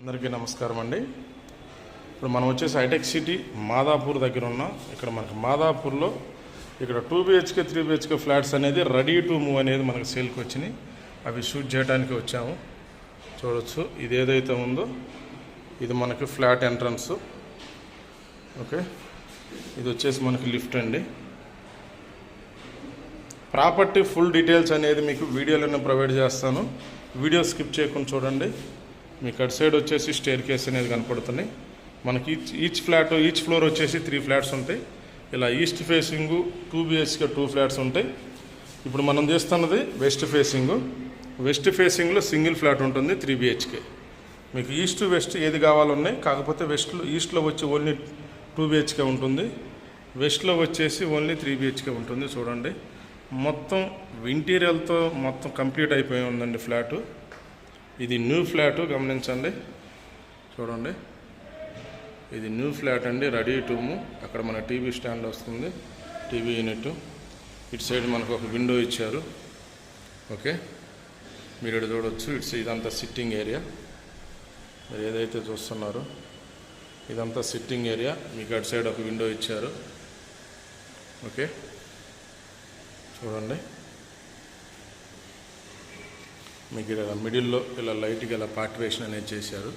అందరికీ నమస్కారం అండి. ఇప్పుడు మనం వచ్చేసి హైటెక్ సిటీ మాదాపూర్ దగ్గర ఉన్నాం ఇక్కడ మనకి మాదాపూర్లో ఇక్కడ two BHK three BHK flats అనేది రెడీ టు మూవ్ అనేది మనకి సేల్కి వచ్చినాయి. అవి షూట్ చేయడానికి వచ్చాము. చూడొచ్చు. ఇది ఏదైతే ఉందో ఇది మనకి ఫ్లాట్ ఎంట్రన్స్. ఓకే. ఇది వచ్చేసి మనకి లిఫ్ట్ అండి. ప్రాపర్టీ ఫుల్ డీటెయిల్స్ అనేది మీకు వీడియోలోనే ప్రొవైడ్ చేస్తాను. వీడియో స్కిప్ చేయకుండా చూడండి. మీకు అటు సైడ్ వచ్చేసి స్టేర్ కేస్ అనేది కనపడుతున్నాయి. మనకి each each flat each floor వచ్చేసి త్రీ ఫ్లాట్స్ ఉంటాయి. ఇలా east facing two BHK two flats ఉంటాయి. ఇప్పుడు మనం చేస్తున్నది వెస్ట్ ఫేసింగు. వెస్ట్ ఫేసింగ్లో సింగిల్ ఫ్లాట్ ఉంటుంది త్రీ బిహెచ్కే. మీకు ఈస్ట్ వెస్ట్ ఏది కావాలన్నాయి కాకపోతే వెస్ట్లో ఈస్ట్లో వచ్చి ఓన్లీ టూ బిహెచ్కే ఉంటుంది. వెస్ట్లో వచ్చేసి ఓన్లీ త్రీ బిహెచ్కే ఉంటుంది చూడండి. మొత్తం ఇంటీరియల్తో మొత్తం కంప్లీట్ అయిపోయి ఉందండి ఫ్లాటు. ఇది న్యూ ఫ్లాటు గమనించండి. చూడండి. ఇది న్యూ ఫ్లాట్ అండి రెడీ టూము అక్కడ మన టీవీ స్టాండ్ వస్తుంది టీవీ యూనిట్ ఇటు సైడ్ మనకు ఒక విండో ఇచ్చారు. ఓకే మీరు ఇక్కడ చూడవచ్చు ఇట్స్ ఇదంతా సిట్టింగ్ ఏరియా మీరు ఏదైతే చూస్తున్నారో ఇదంతా సిట్టింగ్ ఏరియా మీకు అటు సైడ్ ఒక విండో ఇచ్చారు. ఓకే చూడండి. మీకు ఇలా మిడిల్లో ఇలా లైట్గా ఇలా పార్టివేషన్ అనేది చేశారు.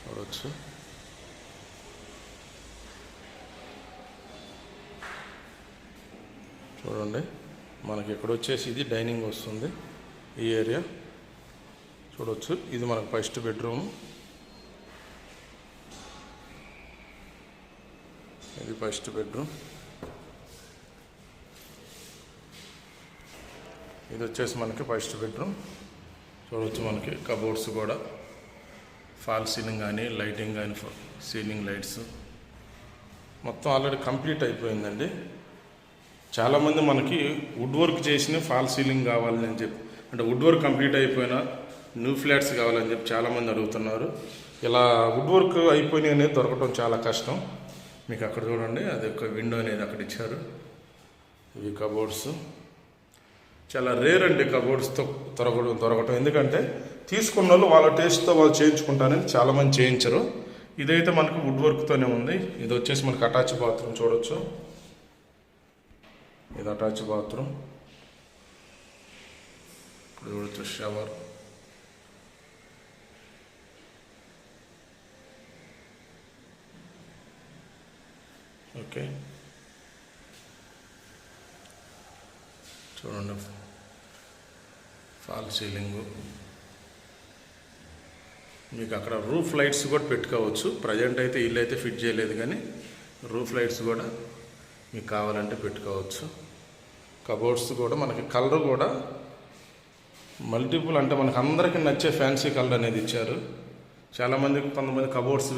చూడవచ్చు చూడండి. మనకి ఇక్కడ వచ్చేసి ఇది డైనింగ్ వస్తుంది. ఈ ఏరియా చూడవచ్చు ఇది మనకు ఫస్ట్ బెడ్రూమ్ ఇది ఫస్ట్ బెడ్రూమ్ ఇది వచ్చేసి మనకి ఫస్ట్ బెడ్రూమ్. చూడవచ్చు మనకి కబోర్డ్స్ కూడా. ఫాల్ సీలింగ్ కానీ లైటింగ్ కానీ సీలింగ్ లైట్స్ మొత్తం ఆల్రెడీ కంప్లీట్ అయిపోయిందండి. చాలామంది మనకి వుడ్ వర్క్ చేసిన ఫాల్ సీలింగ్ కావాలని అని చెప్పి అంటే వుడ్ వర్క్ కంప్లీట్ అయిపోయిన న్యూ ఫ్లాట్స్ కావాలని చెప్పి చాలామంది అడుగుతున్నారు. ఇలా వుడ్ వర్క్ అయిపోయినాయి అనేది దొరకడం చాలా కష్టం. మీకు అక్కడ చూడండి అది ఒక విండో అనేది అక్కడ ఇచ్చారు. ఇవి కబోర్డ్స్ చాలా రేర్ అండి కబోర్డ్స్తో దొరకడం దొరకటం ఎందుకంటే తీసుకున్న వాళ్ళు వాళ్ళ టేస్ట్తో వాళ్ళు చేయించుకుంటానని చాలామంది చేయించరు. ఇదైతే మనకు వుడ్ వర్క్తోనే ఉంది. ఇది వచ్చేసి మనకి అటాచ్ బాత్రూమ్ చూడొచ్చు. ఇది అటాచ్ బాత్రూమ్ ఇప్పుడు చూడొచ్చు షవర్ ఓకే చూడండి. ఫాల్ సీలింగు మీకు అక్కడ రూఫ్ లైట్స్ కూడా పెట్టుకోవచ్చు. ప్రజెంట్ అయితే ఇల్లు అయితే ఫిట్ చేయలేదు కానీ రూఫ్ లైట్స్ కూడా మీకు కావాలంటే పెట్టుకోవచ్చు. కబోర్డ్స్ కూడా మనకి కలర్ కూడా మల్టిపుల్ అంటే మనకు అందరికీ నచ్చే ఫ్యాన్సీ కలర్ అనేది ఇచ్చారు. చాలామందికి కొంతమంది కబోర్డ్స్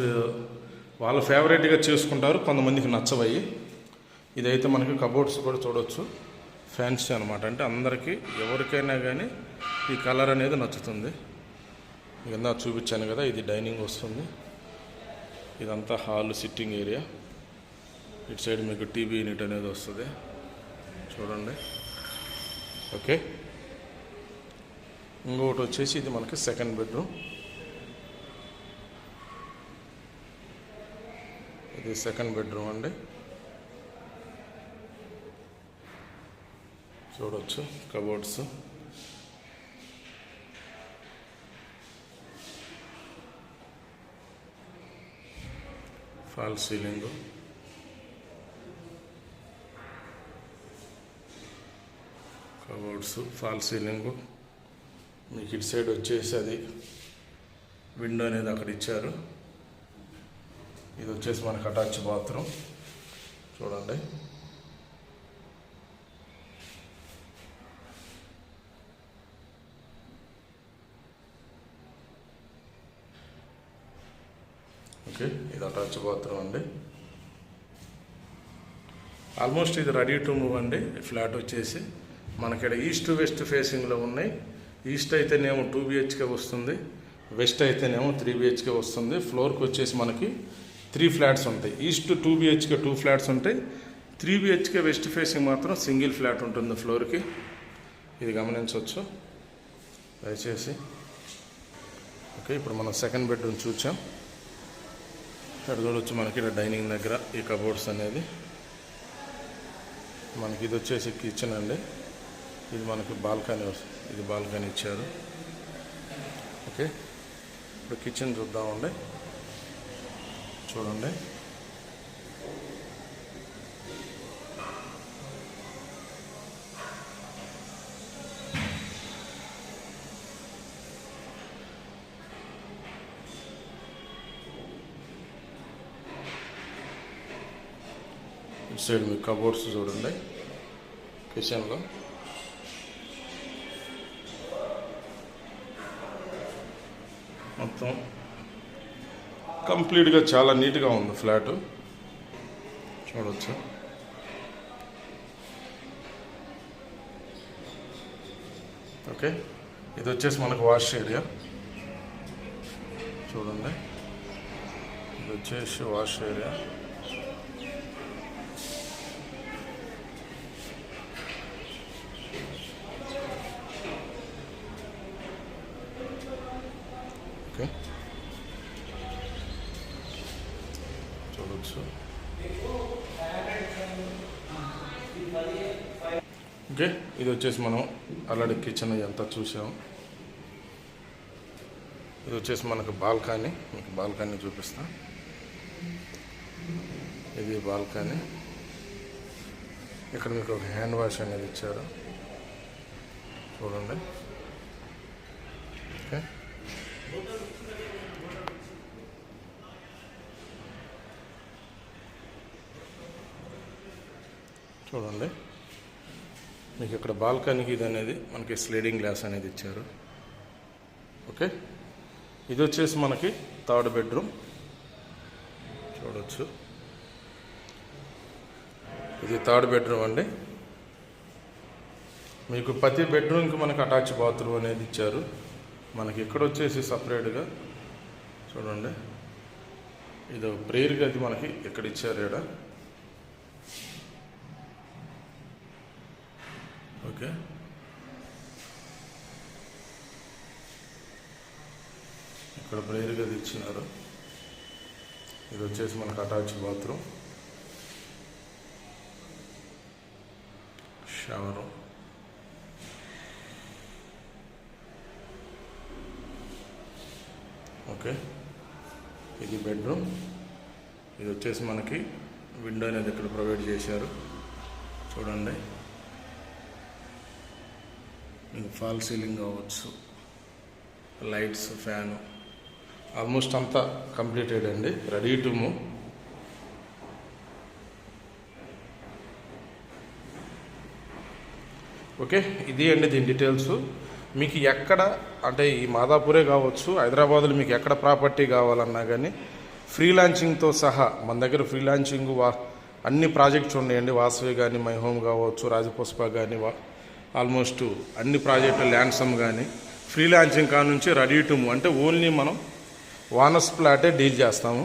వాళ్ళు ఫేవరెట్గా చేసుకుంటారు కొంతమందికి నచ్చవయ్యి. ఇదైతే మనకి కబోర్డ్స్ కూడా చూడవచ్చు ఫ్యాన్సీ అనమాట అంటే అందరికీ ఎవరికైనా కానీ ఈ కలర్ అనేది నచ్చుతుంది. కింద చూపించాను కదా ఇది డైనింగ్ వస్తుంది. ఇదంతా హాల్ సిట్టింగ్ ఏరియా. ఇటు సైడ్ మీకు టీవీ యూనిట్ అనేది వస్తుంది. చూడండి. ఓకే. ఇంకొకటి వచ్చేసి ఇది మనకి సెకండ్ బెడ్రూమ్. ఇది సెకండ్ బెడ్రూమ్ అండి. చూడవచ్చు cupboards fall ceiling cupboards fall ceiling మీకు ఇటు సైడ్ వచ్చేసి అది విండో అనేది అక్కడ ఇచ్చారు. ఇది వచ్చేసి మనకు అటాచ్ బాత్రూమ్ చూడండి. ఓకే ఇది అటాచ్ బాత్రూమ్ అండి. ఆల్మోస్ట్ ఇది రెడీ టు మూవ్ అండి ఫ్లాట్ వచ్చేసి. మనకి ఈస్ట్ వెస్ట్ ఫేసింగ్లో ఉన్నాయి. ఈస్ట్ అయితేనేమో టూ బిహెచ్కే వస్తుంది వెస్ట్ అయితేనేమో త్రీ బిహెచ్కే వస్తుంది. ఫ్లోర్కి వచ్చేసి మనకి త్రీ ఫ్లాట్స్ ఉంటాయి. East two BHK two flats ఉంటాయి. త్రీ బిహెచ్కే వెస్ట్ ఫేసింగ్ మాత్రం సింగిల్ ఫ్లాట్ ఉంటుంది ఫ్లోర్కి. ఇది గమనించవచ్చు. దయచేసి. ఓకే ఇప్పుడు మనం సెకండ్ బెడ్రూమ్ చూసాం ఇక్కడ చూడొచ్చు మనకి ఇక్కడ డైనింగ్ దగ్గర ఈ కబోర్డ్స్ అనేది మనకి ఇది వచ్చేసి కిచెన్ అండి. ఇది మనకి బాల్కనీ ఇది బాల్కనీ ఇచ్చారు. ఓకే. ఇప్పుడు కిచెన్ చూద్దామండి. చూడండి. ఇటు సైడ్ మీకు కబోర్డ్స్ చూడండి కిచెన్లో. మొత్తం కంప్లీట్గా చాలా నీట్గా ఉంది ఫ్లాట్. చూడవచ్చు ఓకే ఇది వచ్చేసి మనకు వాష్ ఏరియా. చూడండి. ఇది వచ్చేసి wash area okay so okay ఇది వచ్చేసి మనం ఆల్రెడీ కిచెన్ ఎంత చూసాం. ఇది వచ్చేసి మనకు బాల్కనీ మీకు బాల్కనీ చూపిస్తా. ఇది బాల్కనీ. ఇక్కడ మీకు ఒక హ్యాండ్ వాష్ అనేది ఇచ్చారు. చూడండి. ఓకే. చూడండి. మీకు ఇక్కడ బాల్కనీకి ఇది అనేది మనకి స్లీడింగ్ గ్లాస్ అనేది ఇచ్చారు. ఓకే? ఇది వచ్చేసి మనకి థర్డ్ బెడ్రూమ్. చూడవచ్చు ఇది థర్డ్ బెడ్రూమ్ అండి. మీకు ప్రతి బెడ్రూమ్కి మనకి అటాచ్ బాత్రూమ్ అనేది ఇచ్చారు. మనకి ఇక్కడ వచ్చేసి సపరేట్గా చూడండి. ఇది ప్రేయర్ గది మనకి ఇక్కడ ఇచ్చారు ఇక్కడ ఓకే. ఇక్కడ ప్రేయర్ గది ఇచ్చినారు. ఇది వచ్చేసి మనకు అటాచ్ బాత్రూమ్. షవరు. ఓకే. ఇది బెడ్రూమ్. ఇది వచ్చేసి మనకి విండో అనేది ఇక్కడ ప్రొవైడ్ చేశారు. చూడండి. మీకు ఫాల్ సీలింగ్ కావచ్చు లైట్స్ ఫ్యాను ఆల్మోస్ట్ అంతా కంప్లీటెడ్ అండి రెడీ టు మూవ్. ఓకే ఇది అండి దీని డీటెయిల్స్. మీకు ఎక్కడ అంటే ఈ మాదాపూరే కావచ్చు హైదరాబాద్లో మీకు ఎక్కడ ప్రాపర్టీ కావాలన్నా కానీ ఫ్రీ లాంచింగ్తో సహా మన దగ్గర ఫ్రీ లాంచింగ్ వా అన్ని ప్రాజెక్ట్స్ ఉన్నాయండి వాసవి కానీ మై హోమ్ కావచ్చు రాజపుష్ప కానీ వా ఆల్మోస్ట్ అన్ని ప్రాజెక్టులు ల్యాండ్సమ్ కానీ ఫ్రీ లాంచింగ్ కా నుంచి రెడీ టు మూవ్. అంటే ఓన్లీ మనం వానర్స్ ప్లాటే డీల్ చేస్తాము.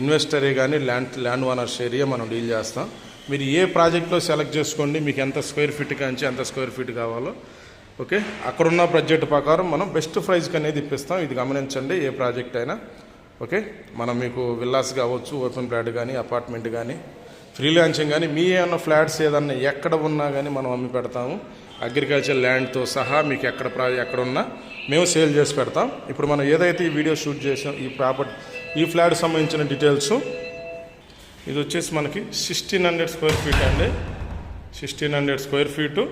ఇన్వెస్టరే కానీ ల్యాండ్ ల్యాండ్ ఓనర్స్ ఏరియా మనం డీల్ చేస్తాం. మీరు ఏ ప్రాజెక్ట్లో సెలెక్ట్ చేసుకోండి మీకు ఎంత స్క్వేర్ ఫీట్ కాంచి ఎంత స్క్వేర్ ఫీట్ కావాలో ఓకే? అక్కడున్న బడ్జెట్ ప్రకారం మనం బెస్ట్ ప్రైజ్కి అనేది ఇప్పిస్తాం. ఇది గమనించండి ఏ ప్రాజెక్ట్ అయినా ఓకే? మనం మీకు విల్లాస్ కావచ్చు ఓపెన్ ఫ్లాట్ కానీ అపార్ట్మెంట్ కానీ ఫ్రీలాన్సింగ్ కానీ మీ ఏమన్నా ఫ్లాట్స్ ఏదన్నా ఎక్కడ ఉన్నా కానీ మనం అమ్మి పెడతాము. అగ్రికల్చర్ ల్యాండ్తో సహా మీకు ఎక్కడ ప్రా ఎక్కడ ఉన్నా మేము సేల్ చేసి పెడతాం. ఇప్పుడు మనం ఏదైతే ఈ వీడియో షూట్ చేసాం ఈ ప్రాపర్టీ ఈ ఫ్లాట్ సంబంధించిన డీటెయిల్స్ ఇది వచ్చేసి మనకి సిక్స్టీన్ హండ్రెడ్ స్క్వేర్ ఫీట్ అండి. Sixteen hundred square feet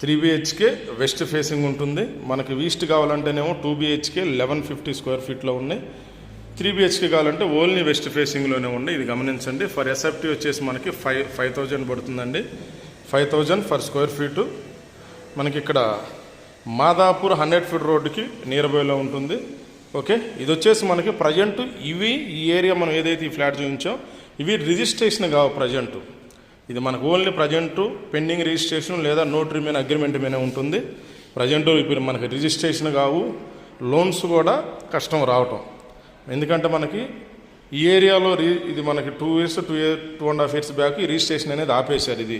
three BHK west facing ఉంటుంది. మనకి east కావాలంటేనేమో two BHK eleven fifty square ఫీట్లో ఉన్నాయి. త్రీ బిహెచ్కే కావాలంటే ఓన్లీ వెస్ట్ ఫేసింగ్లోనే ఉండి. ఇది గమనించండి. ఫర్ ఎస్ఎఫ్టీ వచ్చేసి మనకి ఫైవ్ ఫైవ్ థౌజండ్ పడుతుందండి. Five thousand per square feet. మనకి ఇక్కడ మాదాపూర్ హండ్రెడ్ ఫీట్ రోడ్డుకి నియర్ బైలో ఉంటుంది. ఓకే? ఇది వచ్చేసి మనకి ప్రజెంట్ ఇవి ఈ ఏరియా మనం ఏదైతే ఈ ఫ్లాట్ చూపించాం ఇవి రిజిస్ట్రేషన్ కావు ప్రజెంట్. ఇది మనకు ఓన్లీ ప్రజెంట్ పెండింగ్ రిజిస్ట్రేషన్ లేదా నోటరీ మీద అగ్రిమెంట్ మీద ఉంటుంది. ప్రజెంట్ ఇప్పుడు మనకి రిజిస్ట్రేషన్ కావు. లోన్స్ కూడా కష్టం రావటం. ఎందుకంటే మనకి ఈ ఏరియాలో రీ ఇది మనకి two years two year two and half years back ఈ రిజిస్ట్రేషన్ అనేది ఆపేశారు. ఇది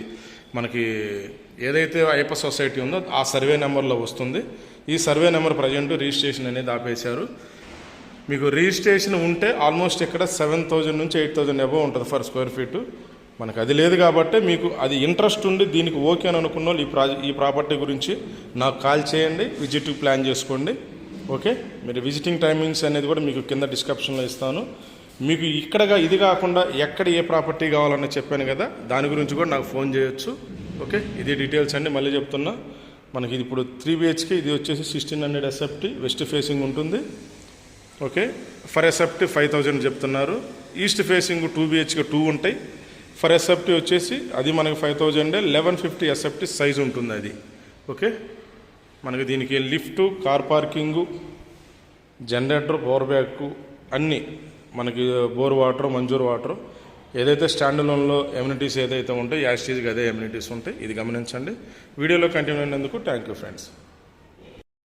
మనకి ఏదైతే అయ్యప్ప సొసైటీ ఉందో ఆ సర్వే నెంబర్లో వస్తుంది. ఈ సర్వే నెంబర్ ప్రజెంట్ రిజిస్ట్రేషన్ అనేది ఆపేశారు. మీకు రిజిస్ట్రేషన్ ఉంటే ఆల్మోస్ట్ ఇక్కడ సెవెన్ థౌజండ్ నుంచి ఎయిట్ థౌజండ్ అబవ్ ఉంటుంది ఫర్ స్క్వేర్ ఫీటు. మనకు అది లేదు కాబట్టి మీకు అది ఇంట్రెస్ట్ ఉండి దీనికి ఓకే అని అనుకున్న వాళ్ళు ఈ ప్రా ఈ ప్రాపర్టీ గురించి నాకు కాల్ చేయండి విజిట్ ప్లాన్ చేసుకోండి. ఓకే? మీరు విజిటింగ్ టైమింగ్స్ అనేది కూడా మీకు కింద డిస్క్రిప్షన్లో ఇస్తాను. మీకు ఇక్కడగా ఇది కాకుండా ఎక్కడ ఏ ప్రాపర్టీ కావాలని చెప్పాను కదా దాని గురించి కూడా నాకు ఫోన్ చేయొచ్చు. ఓకే? ఇది డీటెయిల్స్ అండి మళ్ళీ చెప్తున్నా. మనకి ఇది ఇప్పుడు త్రీ బిహెచ్కే ఇది వచ్చేసి sixteen hundred S F T west facing ఉంటుంది. Okay? Per S F T five thousand చెప్తున్నారు. East facing two BHK two ఉంటాయి. ఫర్ ఎస్ఎఫ్టీ వచ్చేసి అది మనకి five thousand eleven fifty S F T size ఉంటుంది అది. ఓకే? మనకి దీనికి lift car parking generator power back అన్నీ మనకి బోర్ వాటర్ మంజూర్ వాటర్ ఏదైతే స్టాండ్ లోన్లో ఎమ్యూనిటీస్ ఏదైతే ఉంటాయో యాస్టీజ్గా అదే ఎమ్యూనిటీస్ ఉంటాయి. ఇది గమనించండి. వీడియోలో కంటిన్యూ అయినందుకు థ్యాంక్ యూ ఫ్రెండ్స్